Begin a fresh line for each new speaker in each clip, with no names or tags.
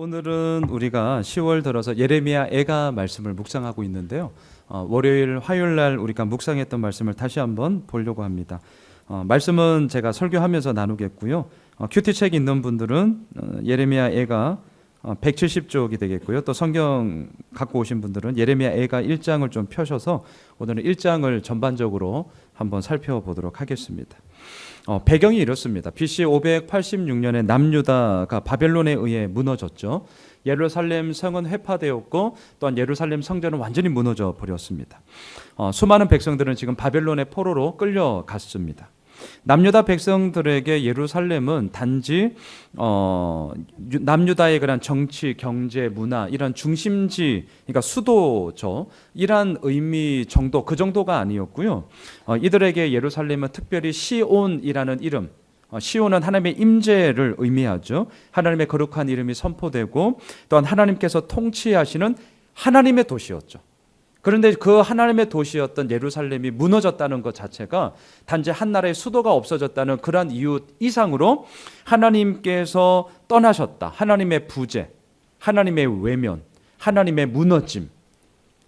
오늘은 우리가 10월 들어서 예레미야 애가 말씀을 묵상하고 있는데요. 어, 월요일, 화요일 날 우리가 묵상했던 말씀을 다시 한번 보려고 합니다. 어, 말씀은 제가 설교하면서 나누겠고요. 어, 큐티 책 있는 분들은 어, 예레미야 애가 어, 170쪽이 되겠고요. 또 성경 갖고 오신 분들은 예레미야 애가 1장을 좀 펴셔서 오늘은 1장을 전반적으로 한번 살펴보도록 하겠습니다. 어, 배경이 이렇습니다. BC 586년에 남유다가 바벨론에 의해 무너졌죠. 예루살렘 성은 회파되었고 또한 예루살렘 성전은 완전히 무너져 버렸습니다. 어, 수많은 백성들은 지금 바벨론의 포로로 끌려갔습니다. 남유다 백성들에게 예루살렘은 단지 어, 유- 남유다의 그런 정치, 경제, 문화 이런 중심지, 그러니까 수도죠. 이란 의미 정도 그 정도가 아니었고요. 어, 이들에게 예루살렘은 특별히 시온이라는 이름, 어, 시온은 하나님의 임재를 의미하죠. 하나님의 거룩한 이름이 선포되고 또한 하나님께서 통치하시는 하나님의 도시였죠. 그런데 그 하나님의 도시였던 예루살렘이 무너졌다는 것 자체가 단지 한 나라의 수도가 없어졌다는 그러한 이유 이상으로 하나님께서 떠나셨다. 하나님의 부재, 하나님의 외면, 하나님의 무너짐.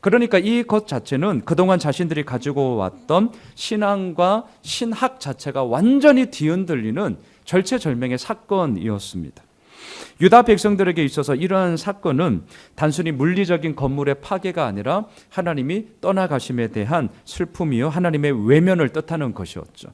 그러니까 이 것 자체는 그동안 자신들이 가지고 왔던 신앙과 신학 자체가 완전히 뒤흔들리는 절체절명의 사건이었습니다. 유다 백성들에게 있어서 이러한 사건은 단순히 물리적인 건물의 파괴가 아니라 하나님이 떠나가심에 대한 슬픔이요 하나님의 외면을 뜻하는 것이었죠.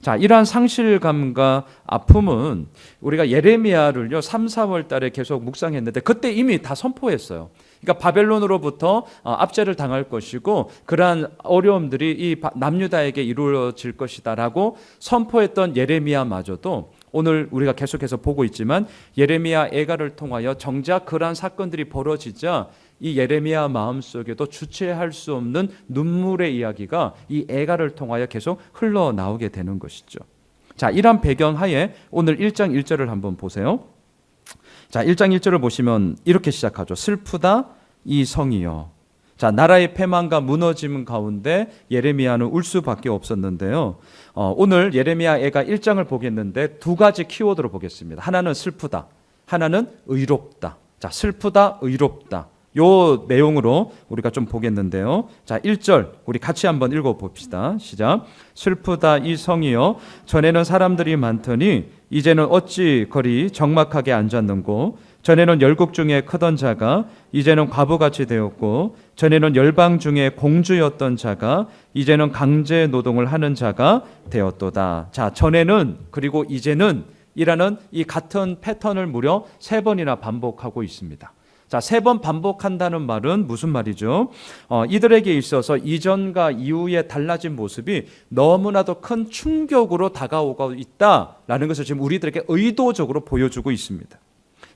자, 이러한 상실감과 아픔은 우리가 예레미야를요 3, 4월 달에 계속 묵상했는데 그때 이미 다 선포했어요. 그러니까 바벨론으로부터 어, 압제를 당할 것이고 그러한 어려움들이 이 바- 남유다에게 이루어질 것이다라고 선포했던 예레미야마저도 오늘 우리가 계속해서 보고 있지만 예레미야 애가를 통하여 정작 그러한 사건들이 벌어지자 이 예레미야 마음속에도 주체할 수 없는 눈물의 이야기가 이 애가를 통하여 계속 흘러나오게 되는 것이죠. 자, 이런 배경 하에 오늘 1장 1절을 한번 보세요. 자, 1장 1절을 보시면 이렇게 시작하죠. 슬프다 이 성이여. 자, 나라의 패망과 무너짐 가운데 예레미야는 울 수밖에 없었는데요. 어, 오늘 예레미야 애가 1장을 보겠는데 두 가지 키워드로 보겠습니다. 하나는 슬프다. 하나는 의롭다. 자, 슬프다, 의롭다. 요 내용으로 우리가 좀 보겠는데요. 자, 1절 우리 같이 한번 읽어 봅시다. 시작. 슬프다 이 성이여 전에는 사람들이 많더니 이제는 어찌 거리 적막하게 앉았는고 전에는 열국 중에 크던 자가 이제는 과부같이 되었고 전에는 열방 중에 공주였던 자가 이제는 강제 노동을 하는 자가 되었도다. 자, 전에는 그리고 이제는 이라는 이 같은 패턴을 무려 세 번이나 반복하고 있습니다. 자, 세 번 반복한다는 말은 무슨 말이죠? 어, 이들에게 있어서 이전과 이후의 달라진 모습이 너무나도 큰 충격으로 다가오고 있다라는 것을 지금 우리들에게 의도적으로 보여주고 있습니다.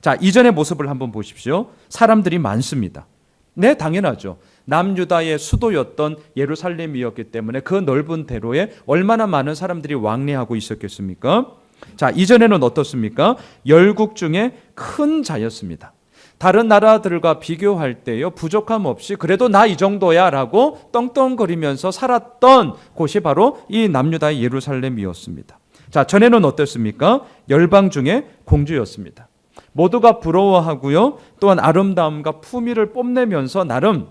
자, 이전의 모습을 한번 보십시오. 사람들이 많습니다. 네, 당연하죠. 남유다의 수도였던 예루살렘이었기 때문에 그 넓은 대로에 얼마나 많은 사람들이 왕래하고 있었겠습니까? 자, 이전에는 어떻습니까? 열국 중에 큰 자였습니다. 다른 나라들과 비교할 때요 부족함 없이 그래도 나 이 정도야 라고 떵떵거리면서 살았던 곳이 바로 이 남유다의 예루살렘이었습니다. 자 전에는 어땠습니까? 열방 중에 공주였습니다. 모두가 부러워하고요 또한 아름다움과 품위를 뽐내면서 나름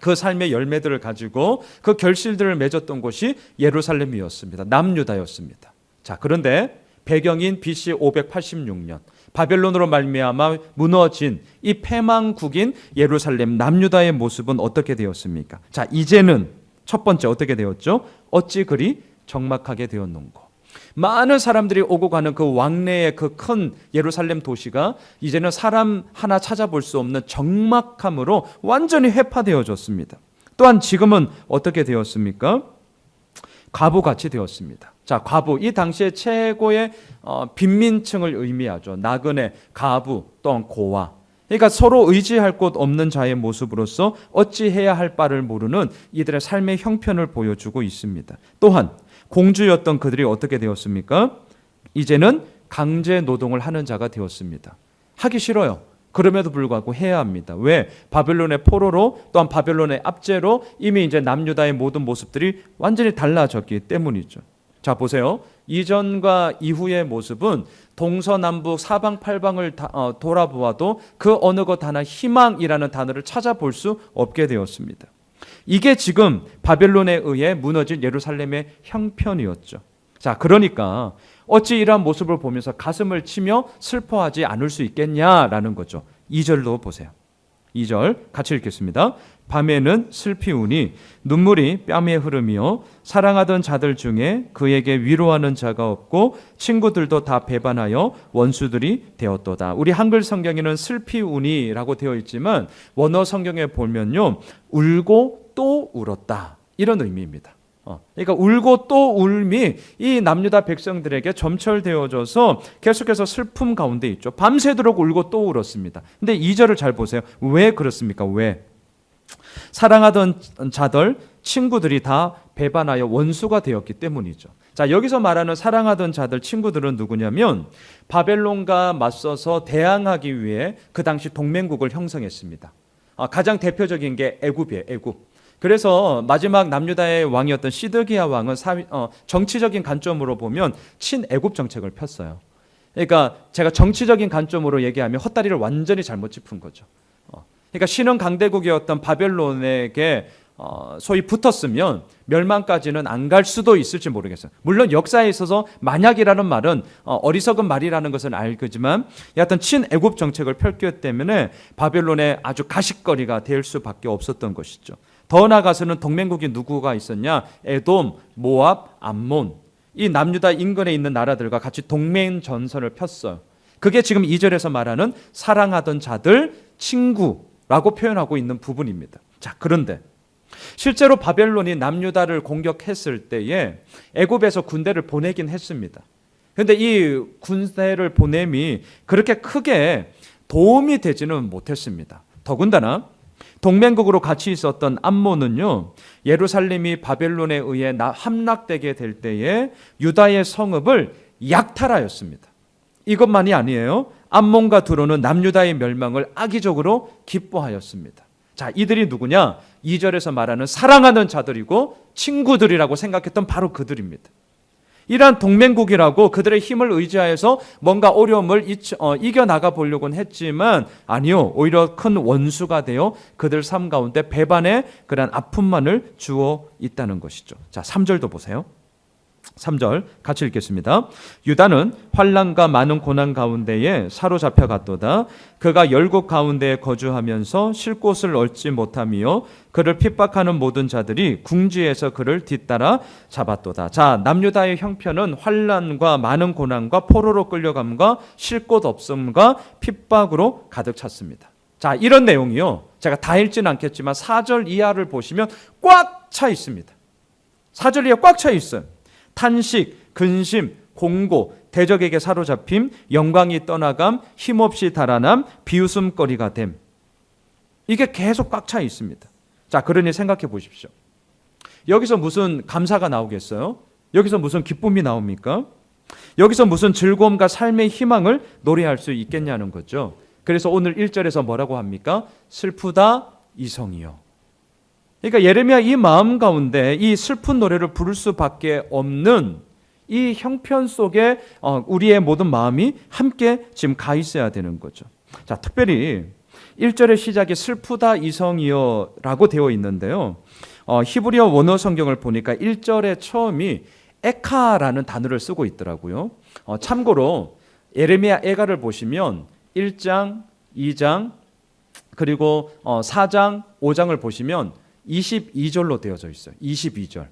그 삶의 열매들을 가지고 그 결실들을 맺었던 곳이 예루살렘이었습니다. 남유다였습니다. 자 그런데 배경인 BC 586년 바벨론으로 말미암아 무너진 이 패망국인 예루살렘 남유다의 모습은 어떻게 되었습니까? 자, 이제는 첫 번째 어떻게 되었죠? 어찌 그리 적막하게 되었는고. 많은 사람들이 오고 가는 그 왕래의 그 큰 예루살렘 도시가 이제는 사람 하나 찾아볼 수 없는 적막함으로 완전히 회파되어졌습니다. 또한 지금은 어떻게 되었습니까? 과부같이 되었습니다. 자, 과부 이 당시에 최고의 어, 빈민층을 의미하죠. 나그네, 가부, 또한 고아. 그러니까 서로 의지할 곳 없는 자의 모습으로서 어찌해야 할 바를 모르는 이들의 삶의 형편을 보여주고 있습니다. 또한 공주였던 그들이 어떻게 되었습니까? 이제는 강제 노동을 하는 자가 되었습니다. 하기 싫어요. 그럼에도 불구하고 해야 합니다. 왜? 바벨론의 포로로 또한 바벨론의 압제로 이미 이제 남유다의 모든 모습들이 완전히 달라졌기 때문이죠. 자, 보세요. 이전과 이후의 모습은 동서남북 사방팔방을 다, 어, 돌아보아도 그 어느 것 하나 희망이라는 단어를 찾아볼 수 없게 되었습니다. 이게 지금 바벨론에 의해 무너진 예루살렘의 형편이었죠. 자, 그러니까 어찌 이러한 모습을 보면서 가슴을 치며 슬퍼하지 않을 수 있겠냐라는 거죠. 2절도 보세요. 2절 같이 읽겠습니다. 밤에는 슬피 우니 눈물이 뺨에 흐르며 사랑하던 자들 중에 그에게 위로하는 자가 없고 친구들도 다 배반하여 원수들이 되었도다. 우리 한글 성경에는 슬피 우니라고 되어 있지만 원어 성경에 보면요. 울고 또 울었다. 이런 의미입니다. 어, 그러니까 울고 또 울미 이 남유다 백성들에게 점철되어져서 계속해서 슬픔 가운데 있죠. 밤새도록 울고 또 울었습니다. 근데 2절을 잘 보세요. 왜 그렇습니까? 왜? 사랑하던 자들, 친구들이 다 배반하여 원수가 되었기 때문이죠. 자, 여기서 말하는 사랑하던 자들, 친구들은 누구냐면 바벨론과 맞서서 대항하기 위해 그 당시 동맹국을 형성했습니다. 아, 가장 대표적인 게 애굽이에요, 애굽. 그래서 마지막 남유다의 왕이었던 시드기야 왕은 사, 어, 정치적인 관점으로 보면 친애굽 정책을 폈어요. 그러니까 제가 정치적인 관점으로 얘기하면 헛다리를 완전히 잘못 짚은 거죠. 어, 그러니까 신흥 강대국이었던 바벨론에게 어, 소위 붙었으면 멸망까지는 안 갈 수도 있을지 모르겠어요. 물론 역사에 있어서 만약이라는 말은 어, 리석은 말이라는 것은 알겠지만 여하튼 친애굽 정책을 펼기 때문에 바벨론의 아주 가식거리가 될 수밖에 없었던 것이죠. 더 나아가서는 동맹국이 누구가 있었냐? 에돔, 모압, 암몬. 이 남유다 인근에 있는 나라들과 같이 동맹 전선을 폈어요. 그게 지금 2절에서 말하는 사랑하던 자들, 친구라고 표현하고 있는 부분입니다. 자, 그런데 실제로 바벨론이 남유다를 공격했을 때에 애굽에서 군대를 보내긴 했습니다. 그런데 이 군대를 보냄이 그렇게 크게 도움이 되지는 못했습니다. 더군다나 동맹국으로 같이 있었던 암몬은요, 예루살렘이 바벨론에 의해 함락되게 될 때에 유다의 성읍을 약탈하였습니다. 이것만이 아니에요. 암몬과 두로는 남유다의 멸망을 악의적으로 기뻐하였습니다. 자, 이들이 누구냐? 2절에서 말하는 사랑하는 자들이고 친구들이라고 생각했던 바로 그들입니다. 이러한 동맹국이라고 그들의 힘을 의지하여서 뭔가 어려움을 어, 이겨나가 보려고는 했지만 아니요. 오히려 큰 원수가 되어 그들 삶 가운데 배반의 그러한 아픔만을 주어 있다는 것이죠. 자, 3절도 보세요. 3절 같이 읽겠습니다. 유다는 환란과 많은 고난 가운데에 사로잡혀 갔도다. 그가 열국 가운데에 거주하면서 쉴 곳을 얻지 못하며 그를 핍박하는 모든 자들이 궁지에서 그를 뒤따라 잡았도다. 자, 남유다의 형편은 환란과 많은 고난과 포로로 끌려감과 쉴 곳 없음과 핍박으로 가득 찼습니다. 자, 이런 내용이요. 제가 다 읽지는 않겠지만 4절 이하를 보시면 꽉 차 있습니다. 4절 이하 꽉 차 있어요. 탄식, 근심, 공고, 대적에게 사로잡힘, 영광이 떠나감, 힘없이 달아남, 비웃음거리가 됨. 이게 계속 꽉 차 있습니다. 자, 그러니 생각해 보십시오. 여기서 무슨 감사가 나오겠어요? 여기서 무슨 기쁨이 나옵니까? 여기서 무슨 즐거움과 삶의 희망을 노래할 수 있겠냐는 거죠. 그래서 오늘 1절에서 뭐라고 합니까? 슬프다 이성이요. 그러니까 예레미야 이 마음 가운데 이 슬픈 노래를 부를 수밖에 없는 이 형편 속에 어, 우리의 모든 마음이 함께 지금 가 있어야 되는 거죠. 자, 특별히 1절의 시작이 슬프다 이성이여라고 되어 있는데요. 어, 히브리어 원어 성경을 보니까 1절의 처음이 에카라는 단어를 쓰고 있더라고요. 어, 참고로 예레미야 에가를 보시면 1장, 2장, 그리고 어, 4장, 5장을 보시면 22절로 되어져 있어요. 22절.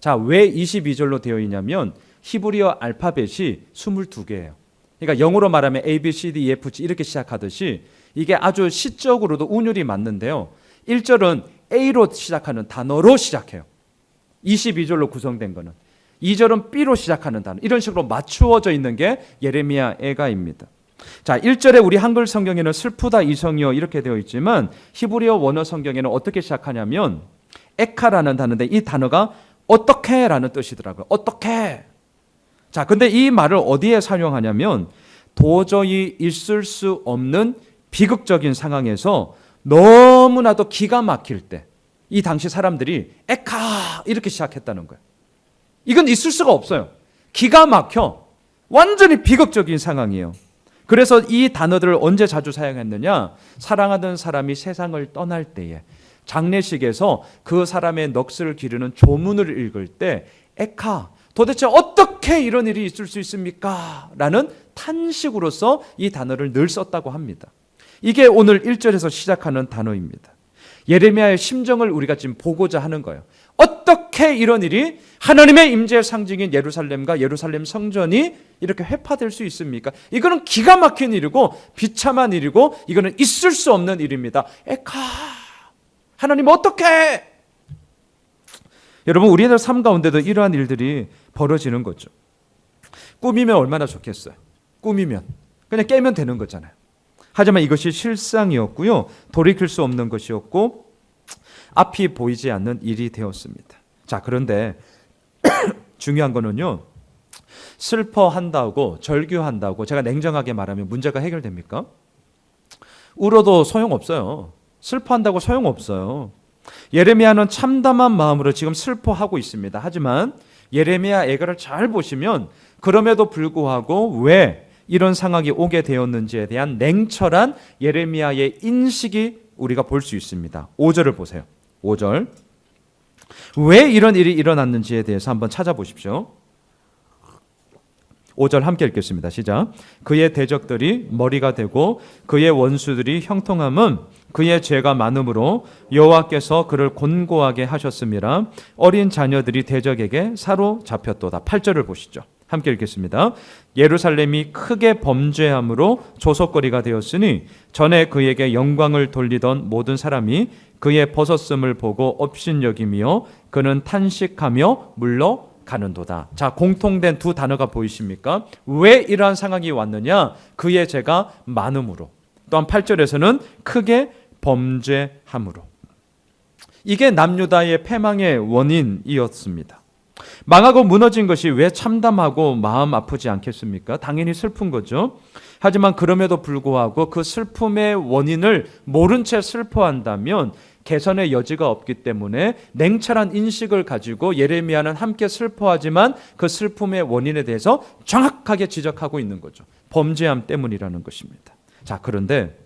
자, 왜 22절로 되어 있냐면 히브리어 알파벳이 22개예요. 그러니까 영어로 말하면 A, B, C, D, E, F, G 이렇게 시작하듯이 이게 아주 시적으로도 운율이 맞는데요. 1절은 A로 시작하는 단어로 시작해요. 22절로 구성된 거는. 2절은 B로 시작하는 단어. 이런 식으로 맞추어져 있는 게 예레미야 애가입니다. 자, 1절에 우리 한글 성경에는 슬프다 이성이여 이렇게 되어 있지만 히브리어 원어 성경에는 어떻게 시작하냐면 에카라는 단어인데 이 단어가 어떻게라는 뜻이더라고요. 어떻게. 자, 근데 이 말을 어디에 사용하냐면 도저히 있을 수 없는 비극적인 상황에서 너무나도 기가 막힐 때 이 당시 사람들이 에카 이렇게 시작했다는 거예요. 이건 있을 수가 없어요. 기가 막혀. 완전히 비극적인 상황이에요. 그래서 이 단어들을 언제 자주 사용했느냐? 사랑하는 사람이 세상을 떠날 때에 장례식에서 그 사람의 넋을 기르는 조문을 읽을 때 에카 도대체 어떻게 이런 일이 있을 수 있습니까? 라는 탄식으로서 이 단어를 늘 썼다고 합니다. 이게 오늘 1절에서 시작하는 단어입니다. 예레미야의 심정을 우리가 지금 보고자 하는 거예요. 어떻게 이런 일이 하나님의 임재의 상징인 예루살렘과 예루살렘 성전이 이렇게 회파될 수 있습니까? 이거는 기가 막힌 일이고 비참한 일이고 이거는 있을 수 없는 일입니다. 에카 하나님 어떻게 여러분 우리의 삶 가운데도 이러한 일들이 벌어지는 거죠. 꿈이면 얼마나 좋겠어요. 꿈이면 그냥 깨면 되는 거잖아요. 하지만 이것이 실상이었고요. 돌이킬 수 없는 것이었고 앞이 보이지 않는 일이 되었습니다. 자, 그런데 중요한 거는요. 슬퍼한다고 절규한다고 제가 냉정하게 말하면 문제가 해결됩니까? 울어도 소용없어요. 슬퍼한다고 소용없어요. 예레미야는 참담한 마음으로 지금 슬퍼하고 있습니다. 하지만 예레미야 애가를 잘 보시면 그럼에도 불구하고 왜 이런 상황이 오게 되었는지에 대한 냉철한 예레미야의 인식이 우리가 볼 수 있습니다. 5절을 보세요. 5절. 왜 이런 일이 일어났는지에 대해서 한번 찾아보십시오. 5절 함께 읽겠습니다. 시작. 그의 대적들이 머리가 되고 그의 원수들이 형통함은 그의 죄가 많음으로 여호와께서 그를 곤고하게 하셨음이라 어린 자녀들이 대적에게 사로잡혔도다. 8절을 보시죠. 함께 읽겠습니다. 예루살렘이 크게 범죄함으로 조속거리가 되었으니 전에 그에게 영광을 돌리던 모든 사람이 그의 벗었음을 보고 업신여김이요 그는 탄식하며 물러 가는도다. 자, 공통된 두 단어가 보이십니까? 왜 이러한 상황이 왔느냐? 그의 죄가 많음으로. 또한 8절에서는 크게 범죄함으로. 이게 남유다의 패망의 원인이었습니다. 망하고 무너진 것이 왜 참담하고 마음 아프지 않겠습니까? 당연히 슬픈 거죠. 하지만 그럼에도 불구하고 그 슬픔의 원인을 모른 채 슬퍼한다면 개선의 여지가 없기 때문에 냉철한 인식을 가지고 예레미야는 함께 슬퍼하지만 그 슬픔의 원인에 대해서 정확하게 지적하고 있는 거죠. 범죄함 때문이라는 것입니다. 자, 그런데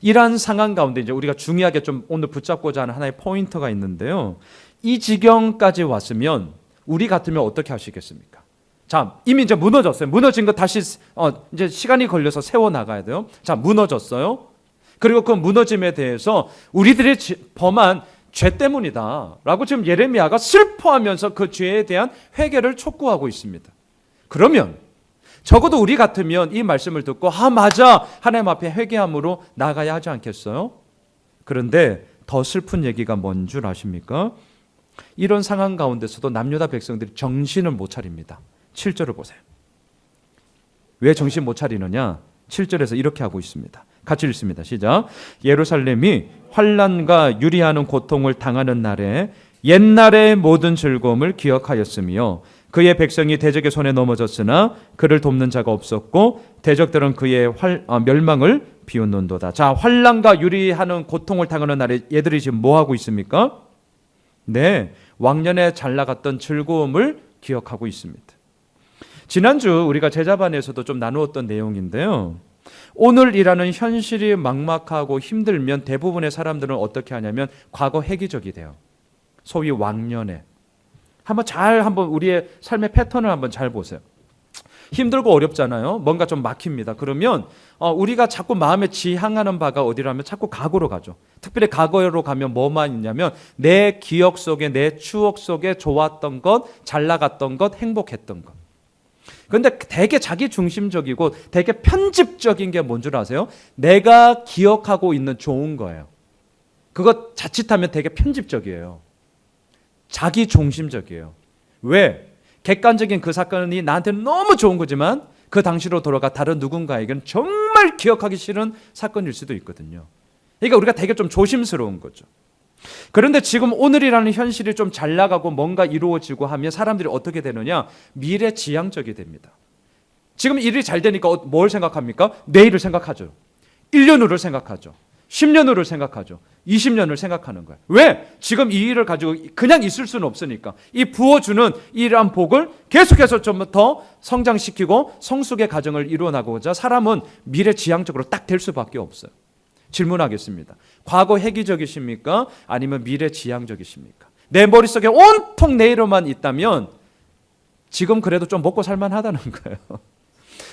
이러한 상황 가운데 이제 우리가 중요하게 좀 오늘 붙잡고자 하는 하나의 포인트가 있는데요. 이 지경까지 왔으면 우리 같으면 어떻게 하시겠습니까? 자, 이미 이제 무너졌어요. 무너진 거 다시 어, 이제 시간이 걸려서 세워 나가야 돼요. 자, 무너졌어요. 그리고 그 무너짐에 대해서 우리들이 범한 죄 때문이다라고 지금 예레미야가 슬퍼하면서 그 죄에 대한 회개를 촉구하고 있습니다. 그러면 적어도 우리 같으면 이 말씀을 듣고 아 맞아 하나님 앞에 회개함으로 나가야 하지 않겠어요? 그런데 더 슬픈 얘기가 뭔 줄 아십니까? 이런 상황 가운데서도 남유다 백성들이 정신을 못 차립니다. 7절을 보세요. 왜 정신 못 차리느냐? 7절에서 이렇게 하고 있습니다. 같이 읽습니다. 시작. 예루살렘이 환란과 유리하는 고통을 당하는 날에 옛날의 모든 즐거움을 기억하였으며 그의 백성이 대적의 손에 넘어졌으나 그를 돕는 자가 없었고 대적들은 그의 활, 아, 멸망을 비웃는도다. 자, 환란과 유리하는 고통을 당하는 날에 얘들이 지금 뭐 하고 있습니까? 네, 왕년에 잘 나갔던 즐거움을 기억하고 있습니다. 지난주 우리가 제자반에서도 좀 나누었던 내용인데요. 오늘이라는 현실이 막막하고 힘들면 대부분의 사람들은 어떻게 하냐면 과거 회기적이 돼요. 소위 왕년에. 한번 잘 한번 우리의 삶의 패턴을 한번 잘 보세요. 힘들고 어렵잖아요. 뭔가 좀 막힙니다. 그러면 어, 우리가 자꾸 마음에 지향하는 바가 어디라면 자꾸 과거로 가죠. 특별히 과거로 가면 뭐만 있냐면 내 기억 속에 내 추억 속에 좋았던 것, 잘 나갔던 것, 행복했던 것. 그런데 되게 자기 중심적이고 되게 편집적인 게 뭔 줄 아세요? 내가 기억하고 있는 좋은 거예요. 그거 자칫하면 되게 편집적이에요. 자기 중심적이에요. 왜? 객관적인 그 사건이 나한테 너무 좋은 거지만 그 당시로 돌아가 다른 누군가에게는 정말 기억하기 싫은 사건일 수도 있거든요. 그러니까 우리가 되게 좀 조심스러운 거죠. 그런데 지금 오늘이라는 현실이 좀 잘 나가고 뭔가 이루어지고 하면 사람들이 어떻게 되느냐? 미래 지향적이 됩니다. 지금 일이 잘 되니까 뭘 생각합니까? 내일을 생각하죠. 1년 후를 생각하죠. 10년 후를 생각하죠. 20년을 생각하는 거예요. 왜? 지금 이 일을 가지고 그냥 있을 수는 없으니까. 이 부어주는 이러한 복을 계속해서 좀 더 성장시키고 성숙의 가정을 이루어나고자 사람은 미래 지향적으로 딱 될 수밖에 없어요. 질문하겠습니다. 과거 획기적이십니까? 아니면 미래 지향적이십니까? 내 머릿속에 온통 내일로만 있다면 지금 그래도 좀 먹고 살만 하다는 거예요.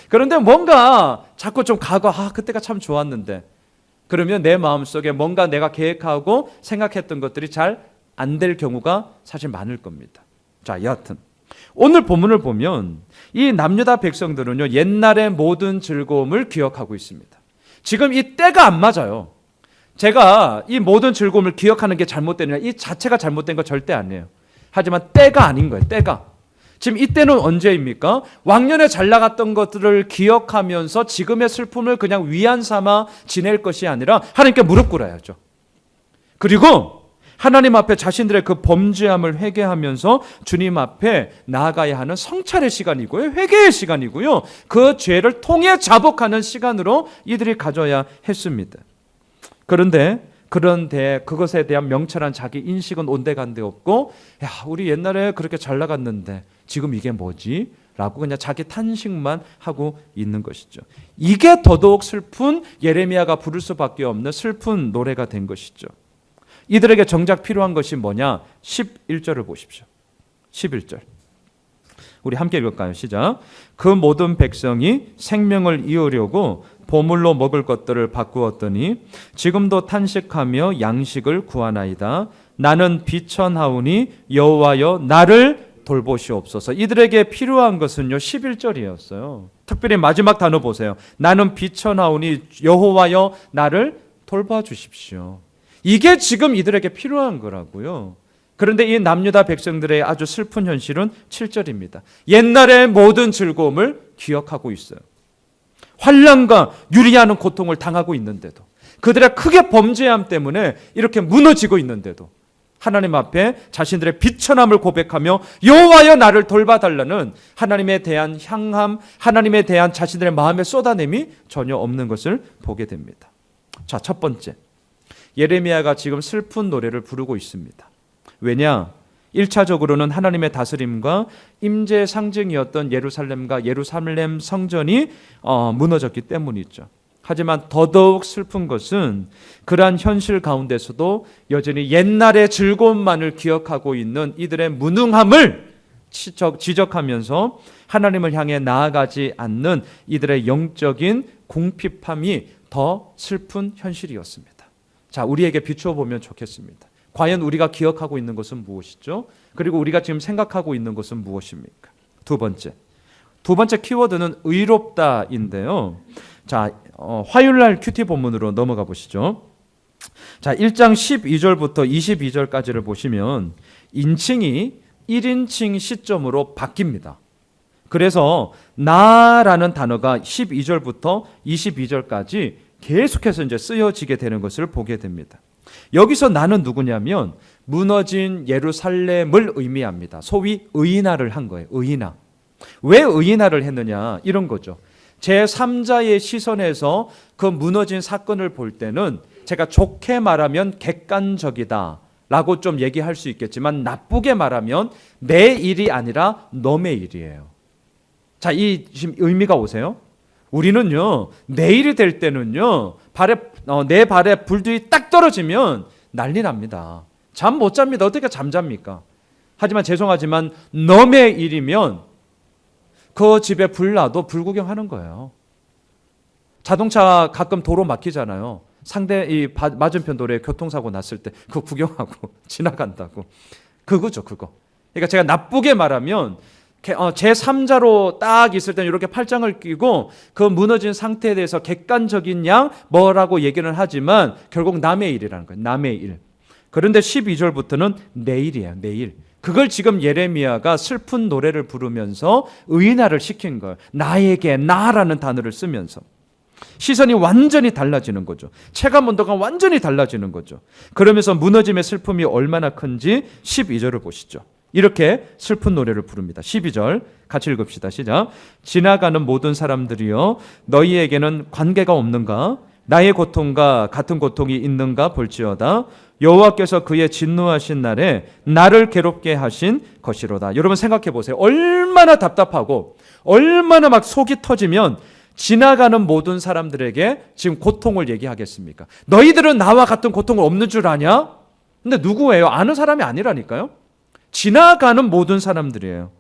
그런데 뭔가 자꾸 좀 과거, 아, 그때가 참 좋았는데. 그러면 내 마음속에 뭔가 내가 계획하고 생각했던 것들이 잘 안 될 경우가 사실 많을 겁니다. 자, 여하튼. 오늘 본문을 보면 이 남유다 백성들은요, 옛날의 모든 즐거움을 기억하고 있습니다. 지금 이 때가 안 맞아요. 제가 이 모든 즐거움을 기억하는 게 잘못되느냐, 이 자체가 잘못된 거 절대 아니에요. 하지만 때가 아닌 거예요, 때가. 지금 이때는 언제입니까? 왕년에 잘 나갔던 것들을 기억하면서 지금의 슬픔을 그냥 위안 삼아 지낼 것이 아니라 하나님께 무릎 꿇어야죠. 그리고 하나님 앞에 자신들의 그 범죄함을 회개하면서 주님 앞에 나아가야 하는 성찰의 시간이고요. 회개의 시간이고요. 그 죄를 통해 자복하는 시간으로 이들이 가져야 했습니다. 그런데 그런데 그것에 대한 명철한 자기 인식은 온데간데 없고 야 우리 옛날에 그렇게 잘 나갔는데 지금 이게 뭐지? 라고 그냥 자기 탄식만 하고 있는 것이죠. 이게 더더욱 슬픈 예레미야가 부를 수밖에 없는 슬픈 노래가 된 것이죠. 이들에게 정작 필요한 것이 뭐냐? 11절을 보십시오. 11절. 우리 함께 읽을까요? 시작. 그 모든 백성이 생명을 이으려고 보물로 먹을 것들을 바꾸었더니 지금도 탄식하며 양식을 구하나이다. 나는 비천하오니 여호와여 나를 돌보시옵소서. 이들에게 필요한 것은요 11절이었어요. 특별히 마지막 단어 보세요. 나는 비천하오니 여호와여 나를 돌봐 주십시오. 이게 지금 이들에게 필요한 거라고요. 그런데 이 남유다 백성들의 아주 슬픈 현실은 7절입니다. 옛날의 모든 즐거움을 기억하고 있어요. 환란과 유리하는 고통을 당하고 있는데도 그들의 크게 범죄함 때문에 이렇게 무너지고 있는데도 하나님 앞에 자신들의 비천함을 고백하며 여호와여 나를 돌봐달라는 하나님에 대한 향함, 하나님에 대한 자신들의 마음의 쏟아냄이 전혀 없는 것을 보게 됩니다. 자, 첫 번째. 예레미야가 지금 슬픈 노래를 부르고 있습니다. 왜냐? 1차적으로는 하나님의 다스림과 임재 상징이었던 예루살렘과 예루살렘 성전이 어, 무너졌기 때문이죠. 하지만 더더욱 슬픈 것은 그러한 현실 가운데서도 여전히 옛날의 즐거움만을 기억하고 있는 이들의 무능함을 지적하면서 하나님을 향해 나아가지 않는 이들의 영적인 궁핍함이 더 슬픈 현실이었습니다. 자, 우리에게 비추어 보면 좋겠습니다. 과연 우리가 기억하고 있는 것은 무엇이죠? 그리고 우리가 지금 생각하고 있는 것은 무엇입니까? 두 번째. 두 번째 키워드는 의롭다인데요. 자, 어, 화요일 날 큐티 본문으로 넘어가 보시죠. 자, 1장 12절부터 22절까지를 보시면 인칭이 1인칭 시점으로 바뀝니다. 그래서 나라는 단어가 12절부터 22절까지 계속해서 이제 쓰여지게 되는 것을 보게 됩니다. 여기서 나는 누구냐면 무너진 예루살렘을 의미합니다. 소위 의인화를 한 거예요. 의인화. 왜 의인화를 했느냐? 이런 거죠. 제 3자의 시선에서 그 무너진 사건을 볼 때는 제가 좋게 말하면 객관적이다. 라고 좀 얘기할 수 있겠지만 나쁘게 말하면 내 일이 아니라 너의 일이에요. 자, 이 지금 의미가 오세요? 우리는요, 내일이 될 때는요, 발에, 어, 내 발에 불들이 딱 떨어지면 난리 납니다. 잠 못 잡니다. 어떻게 잠잡니까? 하지만 죄송하지만 넘의 일이면 그 집에 불 나도 불구경하는 거예요. 자동차 가끔 도로 막히잖아요. 상대 이 맞은편 도로에 교통사고 났을 때그 구경하고 지나간다고. 그거죠, 그거. 그러니까 제가 나쁘게 말하면 어, 제 3자로 딱 있을 때는 이렇게 팔짱을 끼고 그 무너진 상태에 대해서 객관적인 양 뭐라고 얘기는 하지만 결국 남의 일이라는 거예요. 남의 일. 그런데 12절부터는 내일이에요. 내일. 그걸 지금 예레미야가 슬픈 노래를 부르면서 의인화를 시킨 거예요. 나에게 나라는 단어를 쓰면서. 시선이 완전히 달라지는 거죠. 체감 온도가 완전히 달라지는 거죠. 그러면서 무너짐의 슬픔이 얼마나 큰지 12절을 보시죠. 이렇게 슬픈 노래를 부릅니다. 12절 같이 읽읍시다. 시작. 지나가는 모든 사람들이여 너희에게는 관계가 없는가? 나의 고통과 같은 고통이 있는가 볼지어다 여호와께서 그의 진노하신 날에 나를 괴롭게 하신 것이로다. 여러분 생각해 보세요. 얼마나 답답하고 얼마나 막 속이 터지면 지나가는 모든 사람들에게 지금 고통을 얘기하겠습니까? 너희들은 나와 같은 고통을 없는 줄 아냐? 근데 누구예요? 아는 사람이 아니라니까요. 지나가는 모든 사람들이에요.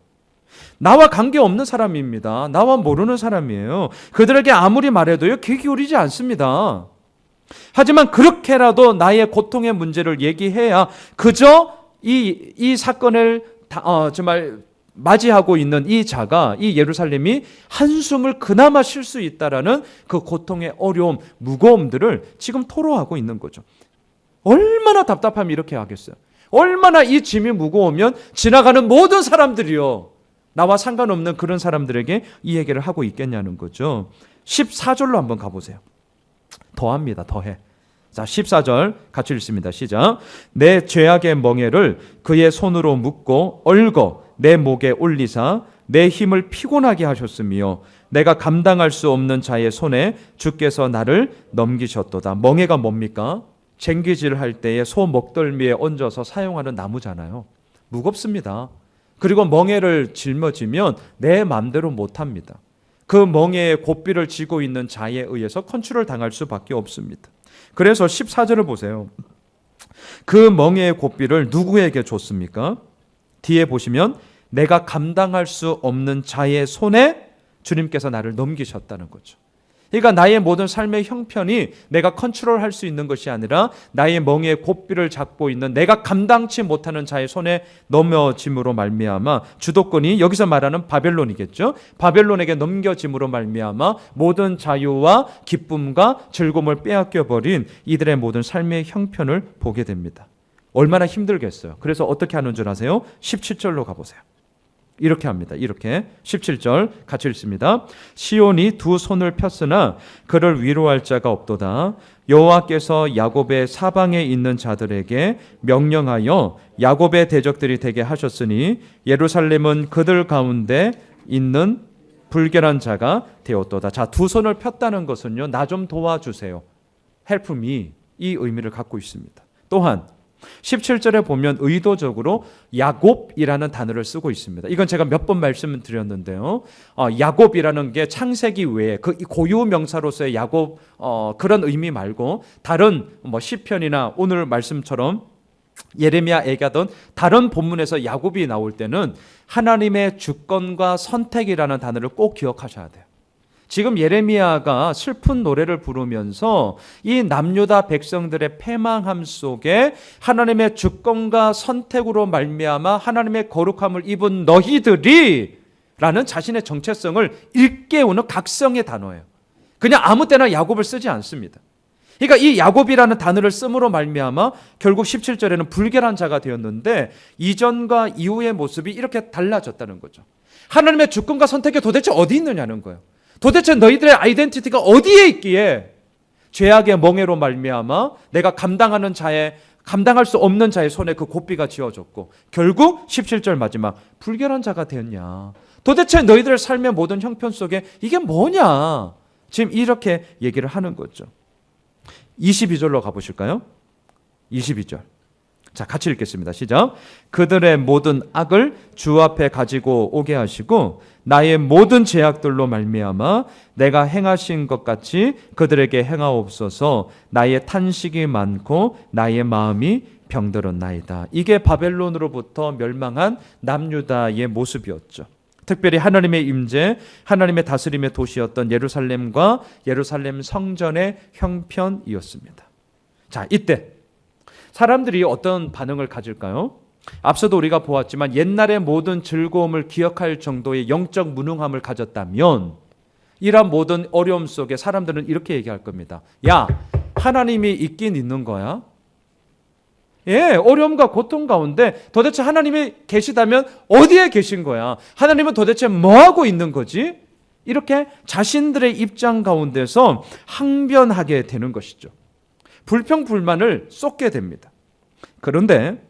나와 관계없는 사람입니다. 나와 모르는 사람이에요. 그들에게 아무리 말해도요, 귀 기울이지 않습니다. 하지만 그렇게라도 나의 고통의 문제를 얘기해야 그저 이, 이 사건을 다, 어, 정말 맞이하고 있는 이 자가, 이 예루살렘이 한숨을 그나마 쉴 수 있다라는 그 고통의 어려움, 무거움들을 지금 토로하고 있는 거죠. 얼마나 답답함이 이렇게 하겠어요. 얼마나 이 짐이 무거우면 지나가는 모든 사람들이요. 나와 상관없는 그런 사람들에게 이 얘기를 하고 있겠냐는 거죠. 14절로 한번 가보세요. 더합니다. 더해. 자, 14절 같이 읽습니다. 시작. 내 죄악의 멍에를 그의 손으로 묶고 얼거 내 목에 올리사 내 힘을 피곤하게 하셨으며 내가 감당할 수 없는 자의 손에 주께서 나를 넘기셨도다. 멍에가 뭡니까? 쟁기질 할 때에 소 목덜미에 얹어서 사용하는 나무잖아요. 무겁습니다. 그리고 멍에를 짊어지면 내 맘대로 못 합니다. 그 멍에에 고삐를 쥐고 있는 자에 의해서 컨트롤 당할 수밖에 없습니다. 그래서 14절을 보세요. 그 멍에의 고삐를 누구에게 줬습니까? 뒤에 보시면 내가 감당할 수 없는 자의 손에 주님께서 나를 넘기셨다는 거죠. 그러니까 나의 모든 삶의 형편이 내가 컨트롤할 수 있는 것이 아니라 나의 멍에 고삐를 잡고 있는 내가 감당치 못하는 자의 손에 넘어짐으로 말미암아 주도권이 여기서 말하는 바벨론이겠죠. 바벨론에게 넘겨짐으로 말미암아 모든 자유와 기쁨과 즐거움을 빼앗겨 버린 이들의 모든 삶의 형편을 보게 됩니다. 얼마나 힘들겠어요. 그래서 어떻게 하는 줄 아세요? 17절로 가보세요. 이렇게 합니다. 이렇게 17절 같이 읽습니다. 시온이 두 손을 폈으나 그를 위로할 자가 없도다. 여호와께서 야곱의 사방에 있는 자들에게 명령하여 야곱의 대적들이 되게 하셨으니 예루살렘은 그들 가운데 있는 불결한 자가 되었도다. 자, 두 손을 폈다는 것은요. 나 좀 도와주세요. me 이 의미를 갖고 있습니다. 또한 17절에 보면 의도적으로 야곱이라는 단어를 쓰고 있습니다. 이건 제가 몇 번 말씀을 드렸는데요. 어, 야곱이라는 게 창세기 외에 그 고유 명사로서의 야곱 어, 그런 의미 말고 다른 뭐 시편이나 오늘 말씀처럼 예레미야 얘기하던 다른 본문에서 야곱이 나올 때는 하나님의 주권과 선택이라는 단어를 꼭 기억하셔야 돼요. 지금 예레미야가 슬픈 노래를 부르면서 이 남유다 백성들의 패망함 속에 하나님의 주권과 선택으로 말미암아 하나님의 거룩함을 입은 너희들이 라는 자신의 정체성을 일깨우는 각성의 단어예요. 그냥 아무 때나 야곱을 쓰지 않습니다. 그러니까 이 야곱이라는 단어를 쓰므로 말미암아 결국 17절에는 불결한 자가 되었는데 이전과 이후의 모습이 이렇게 달라졌다는 거죠. 하나님의 주권과 선택이 도대체 어디 있느냐는 거예요. 도대체 너희들의 아이덴티티가 어디에 있기에 죄악의 멍해로 말미암아 내가 감당하는 자의 감당할 수 없는 자의 손에 그 고삐가 쥐어졌고 결국 17절 마지막 불결한 자가 되었냐. 도대체 너희들의 삶의 모든 형편 속에 이게 뭐냐. 지금 이렇게 얘기를 하는 거죠. 22절로 가보실까요? 22절. 자, 같이 읽겠습니다. 시작. 그들의 모든 악을 주 앞에 가지고 오게 하시고 나의 모든 제약들로 말미암아 내가 행하신 것 같이 그들에게 행하옵소서. 나의 탄식이 많고 나의 마음이 병들었나이다. 이게 바벨론으로부터 멸망한 남유다의 모습이었죠. 특별히 하나님의 임재, 하나님의 다스림의 도시였던 예루살렘과 예루살렘 성전의 형편이었습니다. 자, 이때 사람들이 어떤 반응을 가질까요? 앞서도 우리가 보았지만 옛날의 모든 즐거움을 기억할 정도의 영적 무능함을 가졌다면 이러한 모든 어려움 속에 사람들은 이렇게 얘기할 겁니다. 야, 하나님이 있긴 있는 거야? 예, 어려움과 고통 가운데 도대체 하나님이 계시다면 어디에 계신 거야? 하나님은 도대체 뭐 하고 있는 거지? 이렇게 자신들의 입장 가운데서 항변하게 되는 것이죠. 불평 불만을 쏟게 됩니다. 그런데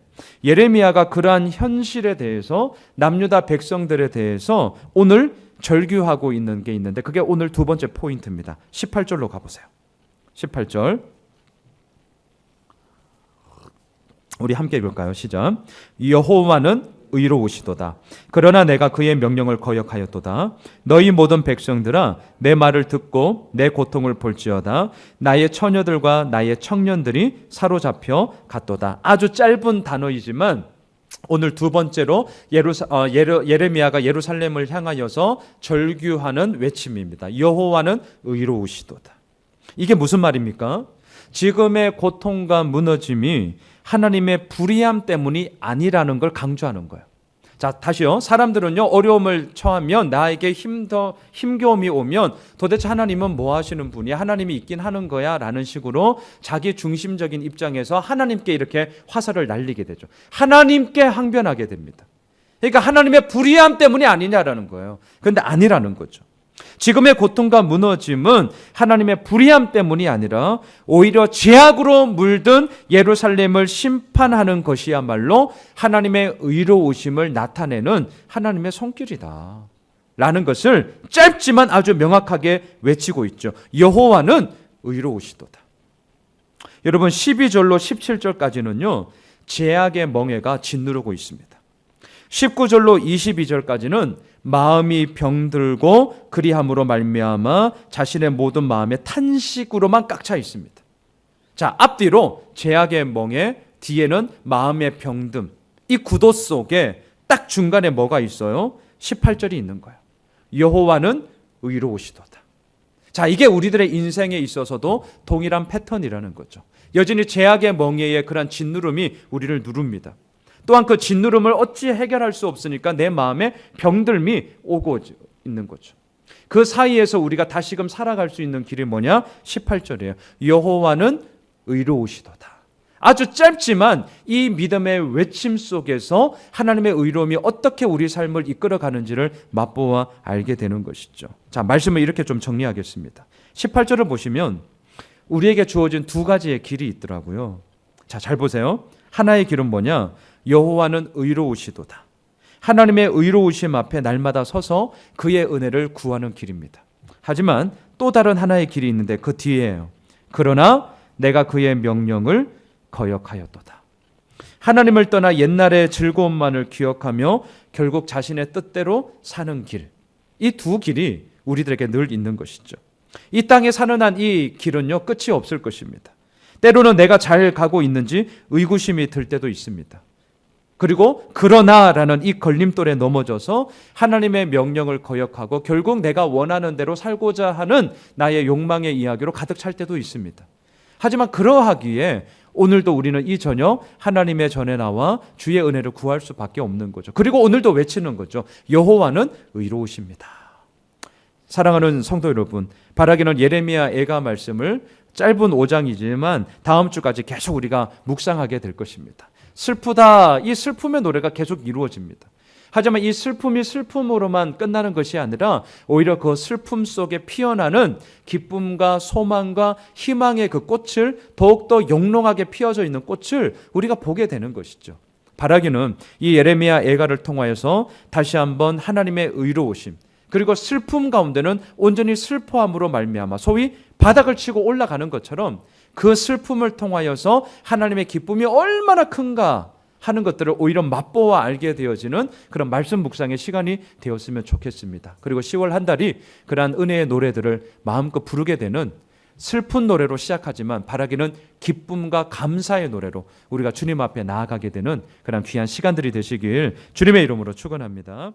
예레미야가 그러한 현실에 대해서 남유다 백성들에 대해서 오늘 절규하고 있는 게 있는데 그게 오늘 두 번째 포인트입니다. 18절로 가보세요. 18절. 우리 함께 읽을까요? 시작. 여호와는 의로우시도다. 그러나 내가 그의 명령을 거역하였도다. 너희 모든 백성들아 내 말을 듣고 내 고통을 볼지어다. 나의 처녀들과 나의 청년들이 사로잡혀 갔도다. 아주 짧은 단어이지만 오늘 두 번째로 예루사, 어, 예레, 예레미야가 예루살렘을 향하여서 절규하는 외침입니다. 여호와는 의로우시도다. 이게 무슨 말입니까? 지금의 고통과 무너짐이 하나님의 불의함 때문이 아니라는 걸 강조하는 거예요. 자, 다시요. 사람들은요, 어려움을 처하면 나에게 힘더, 힘겨움이 오면 도대체 하나님은 뭐 하시는 분이야? 하나님이 있긴 하는 거야? 라는 식으로 자기 중심적인 입장에서 하나님께 이렇게 화살을 날리게 되죠. 하나님께 항변하게 됩니다. 그러니까 하나님의 불의함 때문이 아니냐라는 거예요. 그런데 아니라는 거죠. 지금의 고통과 무너짐은 하나님의 불의함 때문이 아니라 오히려 죄악으로 물든 예루살렘을 심판하는 것이야말로 하나님의 의로우심을 나타내는 하나님의 손길이다. 라는 것을 짧지만 아주 명확하게 외치고 있죠. 여호와는 의로우시도다. 여러분 12절로 17절까지는요. 죄악의 멍해가 짓누르고 있습니다. 19절로 22절까지는 마음이 병들고 그리함으로 말미암아 자신의 모든 마음에 탄식으로만 꽉 차 있습니다. 자, 앞뒤로 죄악의 멍에 뒤에는 마음의 병듦. 이 구도 속에 딱 중간에 뭐가 있어요? 18절이 있는 거예요. 여호와는 의로우시도다. 자, 이게 우리들의 인생에 있어서도 동일한 패턴이라는 거죠. 여전히 죄악의 멍에의 그런 짓누름이 우리를 누릅니다. 또한 그 짓누름을 어찌 해결할 수 없으니까 내 마음에 병들미 오고 있는 거죠. 그 사이에서 우리가 다시금 살아갈 수 있는 길이 뭐냐? 18절이에요. 여호와는 의로우시도다. 아주 짧지만 이 믿음의 외침 속에서 하나님의 의로움이 어떻게 우리 삶을 이끌어 가는지를 맛보아 알게 되는 것이죠. 자, 말씀을 이렇게 좀 정리하겠습니다. 18절을 보시면 우리에게 주어진 두 가지의 길이 있더라고요. 자, 잘 보세요. 하나의 길은 뭐냐? 여호와는 의로우시도다. 하나님의 의로우심 앞에 날마다 서서 그의 은혜를 구하는 길입니다. 하지만 또 다른 하나의 길이 있는데 그 뒤에요. 그러나 내가 그의 명령을 거역하였도다. 하나님을 떠나 옛날의 즐거움만을 기억하며 결국 자신의 뜻대로 사는 길. 이 두 길이 우리들에게 늘 있는 것이죠. 이 땅에 사는 한 이 길은요, 끝이 없을 것입니다. 때로는 내가 잘 가고 있는지 의구심이 들 때도 있습니다. 그리고 그러나라는 이 걸림돌에 넘어져서 하나님의 명령을 거역하고 결국 내가 원하는 대로 살고자 하는 나의 욕망의 이야기로 가득 찰 때도 있습니다. 하지만 그러하기에 오늘도 우리는 이 저녁 하나님의 전에 나와 주의 은혜를 구할 수밖에 없는 거죠. 그리고 오늘도 외치는 거죠. 여호와는 의로우십니다. 사랑하는 성도 여러분, 바라기는 예레미야 애가 말씀을 짧은 5장이지만 다음 주까지 계속 우리가 묵상하게 될 것입니다. 슬프다. 이 슬픔의 노래가 계속 이루어집니다. 하지만 이 슬픔이 슬픔으로만 끝나는 것이 아니라 오히려 그 슬픔 속에 피어나는 기쁨과 소망과 희망의 그 꽃을 더욱더 영롱하게 피어져 있는 꽃을 우리가 보게 되는 것이죠. 바라기는 이 예레미야 애가를 통하여서 다시 한번 하나님의 의로우심 그리고 슬픔 가운데는 온전히 슬퍼함으로 말미암아 소위 바닥을 치고 올라가는 것처럼 그 슬픔을 통하여서 하나님의 기쁨이 얼마나 큰가 하는 것들을 오히려 맛보아 알게 되어지는 그런 말씀 묵상의 시간이 되었으면 좋겠습니다. 그리고 10월 한 달이 그러한 은혜의 노래들을 마음껏 부르게 되는 슬픈 노래로 시작하지만 바라기는 기쁨과 감사의 노래로 우리가 주님 앞에 나아가게 되는 그런 귀한 시간들이 되시길 주님의 이름으로 축원합니다.